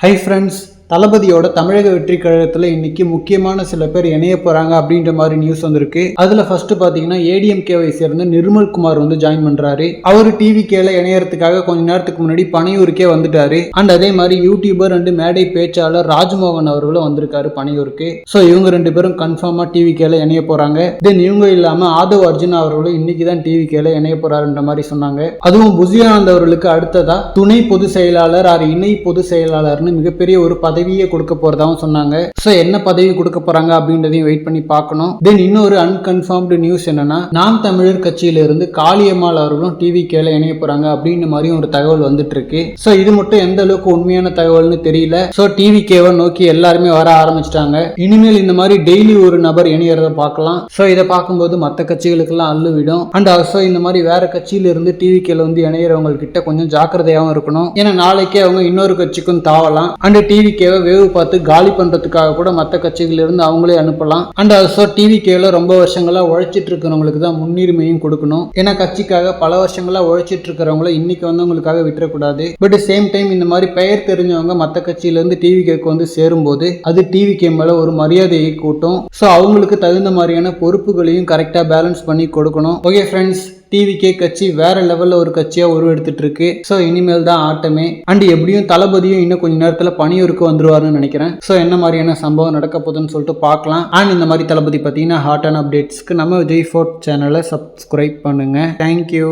Hi friends தளபதியோட தமிழக வெற்றி கழகத்தில் இன்னைக்கு முக்கியமான சில பேர் இணைய போறாங்க அப்படின்ற மாதிரி நியூஸ் வந்திருக்கு. அதுல ஃபர்ஸ்ட் பாத்தீங்கன்னா ஏடிஎம்கேவை சேர்ந்த நிர்மல் குமார் வந்து ஜாயின் பண்றாரு. அவர் டிவி கேல இணையறதுக்காக கொஞ்ச நேரத்துக்கு முன்னாடி பனையூருக்கே வந்துட்டாரு. அண்ட் அதே மாதிரி யூடியூபர் அண்ட் மேடை பேச்சாளர் ராஜ்மோகன் அவர்களும் வந்திருக்காரு பனையூருக்கு. ஸோ இவங்க ரெண்டு பேரும் கன்ஃபார்மா டிவி கேல இணைய போறாங்க. தென் இவங்க இல்லாம ஆதவ் அர்ஜுன் அவர்களும் இன்னைக்கு தான் டிவி கேல இணைய போறாருன்ற மாதிரி சொன்னாங்க. அதுவும் புசியானந்த் அவர்களுக்கு அடுத்ததா துணை பொதுச் செயலாளர் ஆர் இணை பொதுச் செயலாளர்னு மிகப்பெரிய ஒரு பதவியே கொடுக்க போறதாவும் சொன்னாங்க. ஸோ என்ன பதவி கொடுக்க போறாங்க அப்படின்றதையும் வெயிட் பண்ணி பார்க்கணும். தென் இன்னொரு அன்கன்ஃபார்ம்டு நியூஸ் என்னன்னா நாம் தமிழர் கட்சியில இருந்து காளியம்மாள் அவர்களும் டிவி கேல இணைய போறாங்க அப்படின்ற மாதிரியும் ஒரு தகவல் வந்துட்டு இருக்கு ஸோ இது மட்டும் எந்த அளவுக்கு உண்மையான தகவல்னு தெரியல. ஸோ டிவி கேவை நோக்கி எல்லாருமே வர ஆரம்பிச்சிட்டாங்க. இனிமேல் இந்த மாதிரி டெய்லி ஒரு நபர் இணையறத பார்க்கலாம். ஸோ இதை பார்க்கும்போது மற்ற கட்சிகளுக்கெல்லாம் அள்ளு விடும் அண்ட் ஸோ இந்த மாதிரி வேற கட்சியில இருந்து டிவி கேல வந்து இணையறவங்க கிட்ட கொஞ்சம் ஜாக்கிரதையாகவும் இருக்கணும். ஏன்னா நாளைக்கே அவங்க இன்னொரு கட்சிக்கும் தாவலாம். அண்ட் டிவி கேவை வேவு பார்த்து காலி பண்றதுக்காக கூட மற்ற கட்சிகள் இருந்து அவங்களே அனுப்பலாம். அண்ட் ஆல்சோ டிவி ரொம்ப வருஷங்களா உழைச்சிட்டு இருக்கிறவங்களுக்கு தான் முன்னுரிமையும் கொடுக்கணும். ஏன்னா கட்சிக்காக பல வருஷங்களா உழைச்சிட்டு இருக்கிறவங்கள இன்னைக்கு வந்தவங்களுக்காக விட்டுறக்கூடாது. பட் சேம் டைம் இந்த மாதிரி பெயர் தெரிஞ்சவங்க மற்ற கட்சியில இருந்து டிவி கேக்கு வந்து சேரும்போது அது டிவி மேலே மேல ஒரு மரியாதையை கூட்டும். ஸோ அவங்களுக்கு தகுந்த மாதிரியான பொறுப்புகளையும் கரெக்டாக பேலன்ஸ் பண்ணி கொடுக்கணும். ஓகே ஃப்ரெண்ட்ஸ் டிவிகே கட்சி வேற லெவல்ல ஒரு கட்சியா உருவெடுத்துட்டு இருக்கு ஸோ இனிமேல் தான் ஆட்டமே. அண்ட் எப்படியும் தளபதியும் இன்னும் கொஞ்ச நேரத்தில் பணியூருக்கு வந்துருவாருன்னு நினைக்கிறேன். ஸோ என்ன மாதிரியான சம்பவம் நடக்க போகுதுன்னு சொல்லிட்டு பார்க்கலாம். அண்ட் இந்த மாதிரி தளபதி பார்த்தீங்கன்னா ஹாட் அண்ட் அப்டேட்ஸ்க்கு நம்ம விஜய் ஃபோர்ட் சேனலை சப்ஸ்கிரைப் பண்ணுங்க. Thank you